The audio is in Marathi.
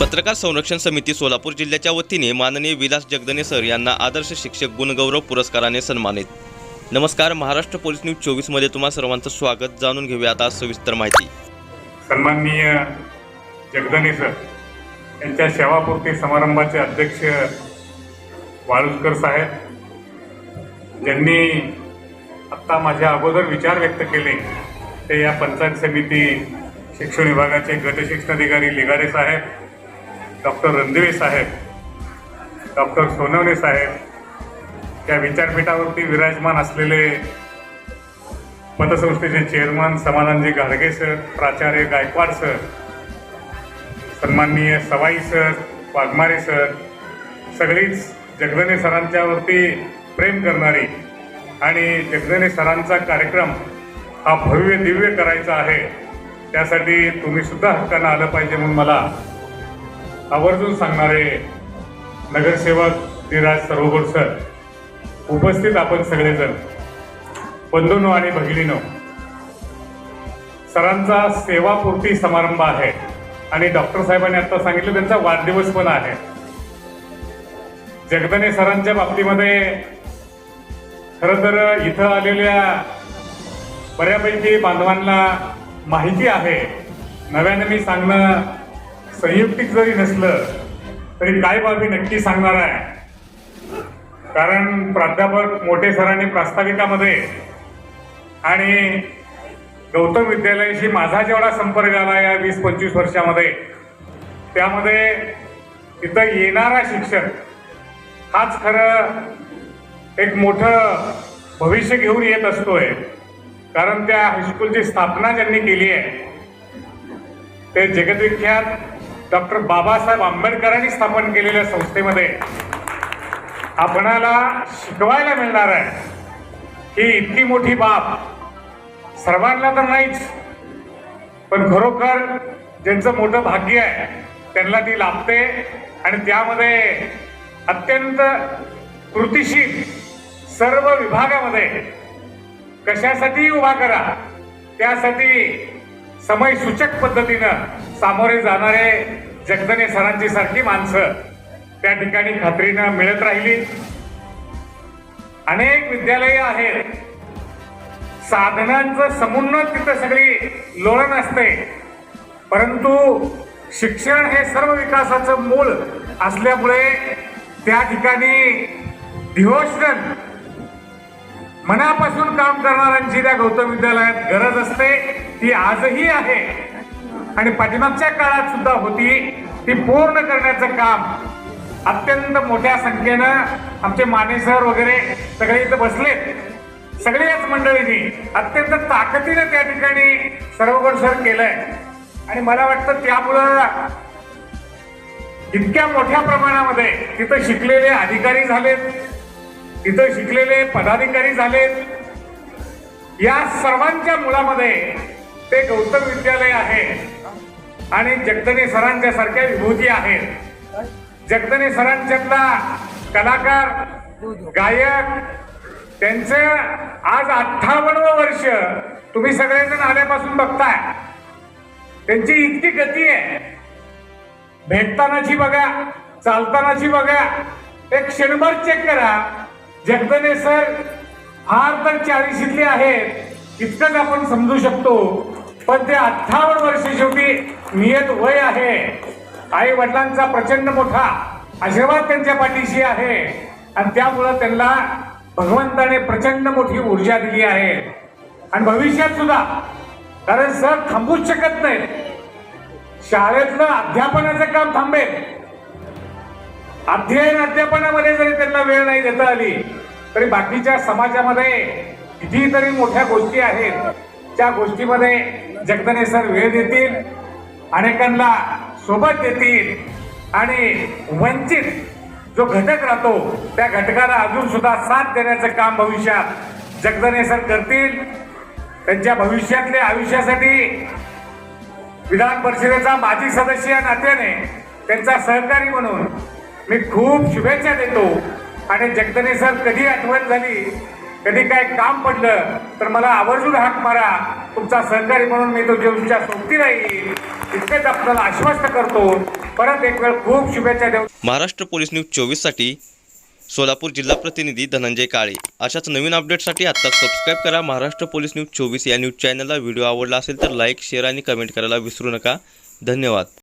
पत्रकार संरक्षण समिती सोलापूर जिल्ह्याच्या वतीने माननीय विलास जगदने सर यांना आदर्श शिक्षक गुणगौरव पुरस्काराने सन्मानित. नमस्कार महाराष्ट्र पोलीस न्यूज चोवीसमध्ये तुम्हा सर्वांचं स्वागत. जाणून घेऊया आता सविस्तर माहिती. सन्माननीय जगदने सर यांच्या सेवापूर्ती समारंभाचे अध्यक्ष वाळुसकर साहेब ज्यांनी आत्ता माझ्या अगोदर विचार व्यक्त केले ते या पंचायत समिती शिक्षण विभागाचे गट शिक्षणाधिकारी लिगारे साहेब डॉक्टर रणदिवे साहेब डॉक्टर सोनवणे साहेब या विचारपीठावरती विराजमान असलेले पतसंस्थेचे चेअरमन समाधानजी गाडगे सर प्राचार्य गायकवाड सर सन्माननीय सवाई सर वाघमारे सर सगळीच जगदने सरांच्यावरती प्रेम करणारी आणि जगदने सरांचा कार्यक्रम हा भव्य दिव्य करायचा आहे त्यासाठी तुम्ही सुद्धा हक्कानं आलं पाहिजे म्हणून मला आवर्जून सांगणारे नगरसेवक धीराज सरोवर सर उपस्थित आपण सगळेजण बंधूनो आणि भगिनीनो. सरांचा सेवापूर्ती समारंभ आहे आणि डॉक्टर साहेबांनी आता सांगितलं त्यांचा वाढदिवस पण आहे. जगदने सरांच्या बाबतीमध्ये खरं तर इथं आलेल्या बऱ्यापैकी बांधवांना माहिती आहे. नव्याने मी सांगणं संयुक्तिक जरी नसलं तरी काय बाबी नक्की सांगणार आहे? कारण प्राध्यापक मोठे सरांनी प्रास्ताविकामध्ये आणि गौतम विद्यालयाशी माझा जेवढा संपर्क आला या वीस पंचवीस वर्षामध्ये त्यामध्ये तिथं येणारा शिक्षक हाच खरं एक मोठं भविष्य घेऊन येत असतोय. कारण त्या हायस्कूलची स्थापना ज्यांनी केली आहे ते जगद्विख्यात डॉक्टर बाबासाहेब आंबेडकरांनी स्थापन केलेल्या संस्थेमध्ये आपणाला शिकवायला मिळणार आहे. ही इतकी मोठी बाब सर्वांना तर नाहीच पण खरोखर ज्यांचं मोठं भाग्य आहे त्यांना ती लाभते आणि त्यामध्ये अत्यंत कृतिशील सर्व विभागामध्ये कशासाठी उभा करा त्यासाठी समय सूचक पद्धतीनं सामोरे जाणारे जगदने सरांची सारखी माणसं त्या ठिकाणी खात्रीनं मिळत राहिली. अनेक विद्यालय आहेत. साधनांचं समुन्नत तिथं सगळी लोळण असते. परंतु शिक्षण हे सर्व विकासाचं मूळ असल्यामुळे त्या ठिकाणी डिव्होशनल मनापासून काम करणाऱ्यांची त्या गौतम विद्यालयात गरज असते. ती आजही आहे. आणि पाठीमागच्या काळात सुद्धा होती. ती पूर्ण करण्याचं काम अत्यंत मोठ्या संख्येनं आमचे माने सर वगैरे सगळे इथं बसलेत सगळ्याच मंडळींनी अत्यंत ताकदीनं त्या ठिकाणी सर्वगुण सर केलंय. आणि मला वाटतं त्यामुळं इतक्या मोठ्या प्रमाणामध्ये तिथं शिकलेले अधिकारी झालेत तिथं शिकलेले पदाधिकारी झालेत. या सर्वांच्या मुळामध्ये ते गौतम विद्यालय आहे. आणि जगदने सरांच्या सारख्या विभूती आहेत. जगदने सरांच्यातला कलाकार गायक त्यांचं आज अठ्ठावन्न वर्ष तुम्ही सगळेजण आल्यापासून बघताय. त्यांची इतकी गती आहे. भेटतानाची बघा चालतानाची बघा. एक क्षणभर चेक करा. जगदने सर फार तर चाळीशीतले आहेत इतकंच आपण समजू शकतो. पण ते अठ्ठावन्न वर्ष शेवटी नियत वय आहे. आई वडिलांचा प्रचंड मोठा आशीर्वाद त्यांच्या पाठीशी आहे. आणि त्यामुळं त्यांना भगवंताने प्रचंड मोठी ऊर्जा दिली आहे. आणि भविष्यात सुद्धा कारण सर थांबूच शकत नाहीत. शाळेतलं अध्यापनाचं काम थांबेल. अध्ययन अध्यापनामध्ये जरी त्यांना वेळ नाही देता आली तरी बाकीच्या समाजामध्ये कितीतरी मोठ्या गोष्टी आहेत. त्या गोष्टीमध्ये जगदने सर वेळ देतील अनेकांना सोबत देतील आणि वंचित जो घटक राहतो त्या घटकाला अजून सुद्धा साथ देण्याचं काम भविष्यात जगदने सर करतील. त्यांच्या भविष्यातल्या आयुष्यासाठी विधान परिषदेचा माजी सदस्य या नात्याने त्यांचा सहकारी म्हणून मी खूप शुभेच्छा देतो. आणि जगदने सर कधी आठवण झाली कधी काय काम पडलं तर मला आवर्जून हाक मारा. तुमचा सहकारी म्हणून मी तुमच्या सोबती राहील. इतकेच आपल्याला आश्वस्त करतो. परत एक वेळ खूप शुभेच्छा देऊ. महाराष्ट्र पोलीस न्यूज चोवीससाठी सोलापूर जिल्हा प्रतिनिधी धनंजय काळे. अशाच नवीन अपडेटसाठी आत्ता सबस्क्राईब करा. महाराष्ट्र पोलीस न्यूज चोवीस या न्यूज चॅनलला व्हिडिओ आवडला असेल तर लाईक शेअर आणि कमेंट करायला विसरू नका. धन्यवाद.